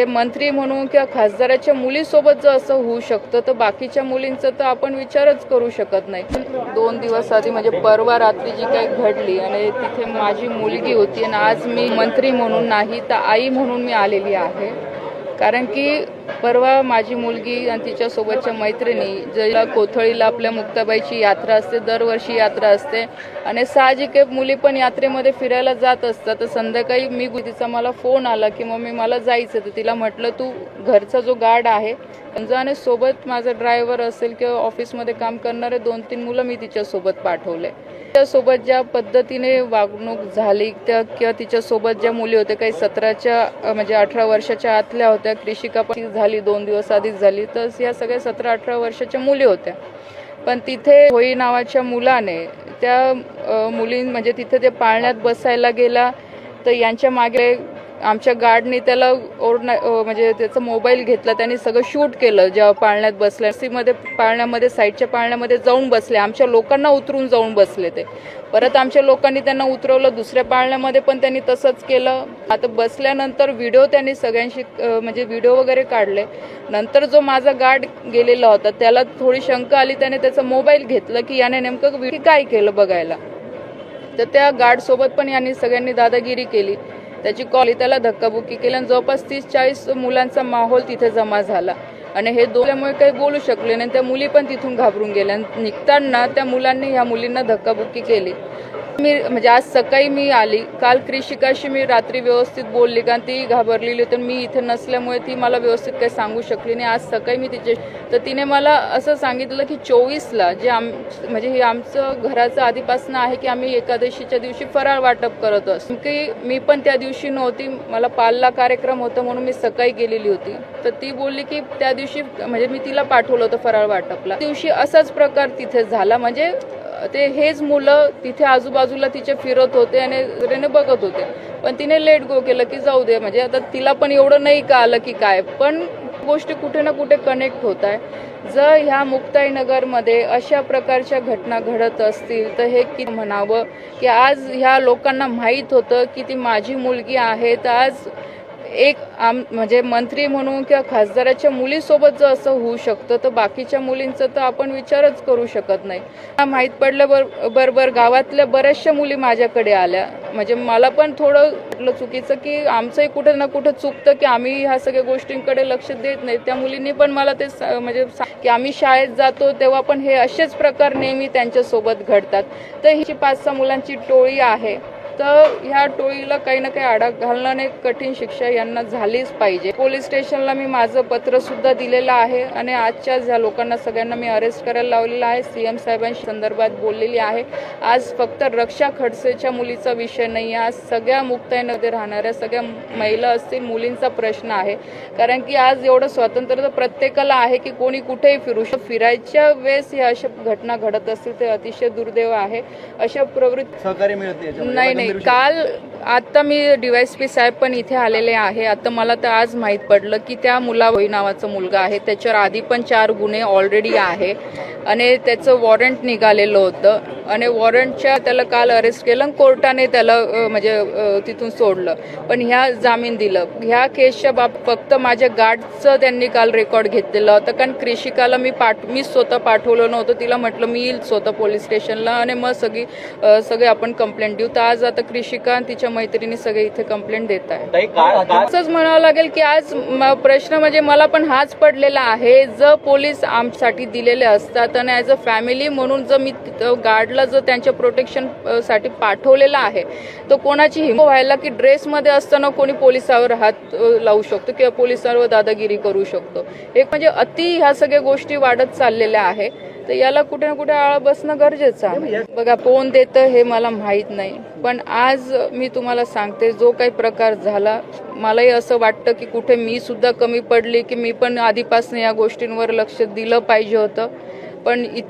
ते मंत्री म्हणून किंवा खासदाराच्या मुलीसोबत जर असं होऊ शकतं तर बाकीच्या मुलींचं तर आपण विचारच करू शकत नाही. दोन दिवस आधी म्हणजे परवा रात्री जी काही घडली आणि तिथे माझी मुलगी होती आणि आज मी मंत्री म्हणून नाही तर आई म्हणून मी आलेली आहे. कारण की परवा माझी मुलगी आणि तिच्यासोबतच्या मैत्रिणी ज्याला कोथळीला आपल्या मुक्ताबाईची यात्रा असते दरवर्षी यात्रा असते. आणि साहजिक आहे मुली पण यात्रेमध्ये फिरायला जात असतात. तर संध्याकाळी मी तिचा मला फोन आला की मम्मी मला जायचं तर तिला म्हटलं तू घरचा जो गार्ड आहे जा आणि सोबत माझा ड्रायव्हर असेल किंवा ऑफिसमध्ये काम करणारे दोन तीन मुलं मी तिच्यासोबत पाठवले त्यासोबत ज्या पद्धतीने वागणूक झाली त्या किंवा तिच्यासोबत ज्या मुली होत्या काही सतराच्या म्हणजे अठरा वर्षाच्या आतल्या होत्या कृषिका पण झाली दोन दिवस आधीच झाली तर या सगळ्या सतरा अठरा वर्षाच्या मुली होत्या. पण तिथे होई नावाच्या मुलाने त्या मुलीं मुली म्हणजे तिथे ते पाळण्यात बसायला गेला तर यांच्या मागे आमच्या गार्डनी त्याला ओरडा म्हणजे त्याचा मोबाईल घेतला त्यांनी सगळं शूट केलं जेव्हा पाळण्यात बसल्या मध्ये पाळण्यामध्ये साईडच्या पाळण्यामध्ये जाऊन बसले. आमच्या लोकांना उतरून जाऊन बसले ते. परत आमच्या लोकांनी त्यांना उतरवलं दुसऱ्या पाळण्यामध्ये पण त्यांनी तसंच केलं. आता बसल्यानंतर व्हिडिओ त्यांनी सगळ्यांशी म्हणजे व्हिडिओ वगैरे काढले. नंतर जो माझा गार्ड गेलेला होता त्याला थोडी शंका आली त्याने त्याचा मोबाईल घेतला की याने नेमकं काय केलं बघायला. तर त्या गार्डसोबत पण यांनी सगळ्यांनी दादागिरी केली. त्याची कॉल त्याला धक्काबुक्की केली आणि जवळपास तीस चाळीस मुलांचा माहोल तिथे जमा झाला. आणि हे दोल्यामुळे काही बोलू शकले नाही त्या मुली पण तिथून घाबरून गेल्या. आणि निघताना त्या मुलांनी ह्या मुलींना धक्काबुक्की केली. मी म्हणजे आज सकाळी मी आली. काल कृषिकाशी मी रात्री व्यवस्थित बोलली कारण ती घाबरलेली होती मी इथे नसल्यामुळे ती मला व्यवस्थित काही सांगू शकली नाही. आज सकाळी मी तिचे तर तिने मला असं सांगितलं की चोवीसला जे आम म्हणजे हे आमचं घराचं आधीपासून आहे की आम्ही एकादशीच्या दिवशी फराळ वाटप करत असतो. की मी पण त्या दिवशी नव्हती. मला पालला कार्यक्रम होता म्हणून मी सकाळी गेलेली होती. तर ती बोलली की त्या दिवशी म्हणजे मी तिला पाठवलं होतं फराळ वाटपला. दिवशी असाच प्रकार तिथे झाला. म्हणजे ते हेच मुलं तिथे आजूबाजूला तिचे फिरत होते आणि तिने बघत होते. पण तिने लेट गो केलं की जाऊ दे. म्हणजे आता तिला पण एवढं नाही का आलं की काय. पण गोष्टी कुठे ना कुठे कनेक्ट होत आहे. जर ह्या मुक्ताईनगरमध्ये अशा प्रकारच्या घटना घडत असतील तर हे किती म्हणावं? की आज ह्या लोकांना माहीत होतं की ती माझी मुलगी आहे. तर आज एक आम म्हणजे मंत्री म्हणून किंवा खासदाराच्या मुलीसोबत जर असं होऊ शकतं तर बाकीच्या मुलींचं तर आपण विचारच करू शकत नाही. हा माहीत पडल्याबर बरोबर गावातल्या बऱ्याचशा मुली माझ्याकडे आल्या. म्हणजे मला पण थोडं चुकीचं की आमचंही कुठं ना कुठं चुकतं की आम्ही ह्या सगळ्या गोष्टींकडे लक्ष देत नाही. त्या मुलींनी पण मला ते म्हणजे की आम्ही शाळेत जातो तेव्हा पण हे असेच प्रकार नेहमी त्यांच्यासोबत घडतात. तर ही पाच सहा मुलांची टोळी आहे तर ह्या टोळीला काही ना काही आडा घालणं आणि कठीण शिक्षा यांना झालीच पाहिजे. पोलीस स्टेशनला मी माझं पत्र सुद्धा दिलेलं आहे आणि आजच्या ह्या लोकांना सगळ्यांना मी अरेस्ट करायला लावलेलं आहे. सीएम साहेबांशी संदर्भात बोललेली आहे. आज फक्त रक्षा खडसेच्या मुलीचा विषय नाही आज सगळ्या मुक्ताईमध्ये राहणाऱ्या सगळ्या महिला असतील मुलींचा प्रश्न आहे. कारण की आज एवढं स्वातंत्र्य तर प्रत्येकाला आहे की कोणी कुठेही फिरू शकतो फिरायच्या वेळेस ह्या अशा घटना घडत असतील ते अतिशय दुर्दैव आहे. अशा प्रवृत्ती सहकार्य मिळत नाही. नाही. नाही काल आता मी डीवायसपी साहेब पण इथे आलेले आहे. आता मला तर आज माहीत पडलं की त्या मुला होई नावाचा मुलगा आहे. त्याच्यावर आधी पण चार गुन्हे ऑलरेडी आहे. आणि त्याचं वॉरंट निघालेलं होतं. आणि वॉरंटच्या त्याला काल अरेस्ट केलं आणि कोर्टाने त्याला म्हणजे तिथून सोडलं. पण ह्या जामीन दिलं. ह्या केसच्या बाब फक्त माझ्या गार्डचं त्यांनी काल रेकॉर्ड घेतलेलं होतं. कारण कृषिकाला मी पाठ मी स्वतः पाठवलं नव्हतं. तिला म्हटलं मी येईल स्वतः पोलीस स्टेशनला. आणि मग सगळी सगळे आपण कंप्लेंट देऊ. तर आज आता कृषिका आणि तिच्या मैत्रिणी सगळे इथे कंप्लेंट देत आहे काय असंच म्हणावं लागेल की आज प्रश्न म्हणजे मला पण हाच पडलेला आहे. जर पोलीस आमच्यासाठी दिलेले असतात आणि ॲज अ फॅमिली म्हणून जर मी तिथं गार्डला जो त्यांच्या प्रोटेक्शनसाठी पाठवलेला आहे तो कोणाची हिम व्हायला की ड्रेसमध्ये असताना कोणी पोलिसावर हात लावू शकतो किंवा पोलिसांवर दादागिरी करू शकतो. एक म्हणजे अति ह्या सगळ्या गोष्टी वाढत चाललेल्या आहे. तर याला कुठे ना कुठे आळा बसणं गरजेचं आहे. बघा कोण देतं हे मला माहीत नाही. पण आज मी तुम्हाला सांगते जो काही प्रकार झाला मलाही असं वाटतं की कुठे मी सुद्धा कमी पडली की मी पण आधीपासून या गोष्टींवर लक्ष दिलं पाहिजे होतं. पण इथं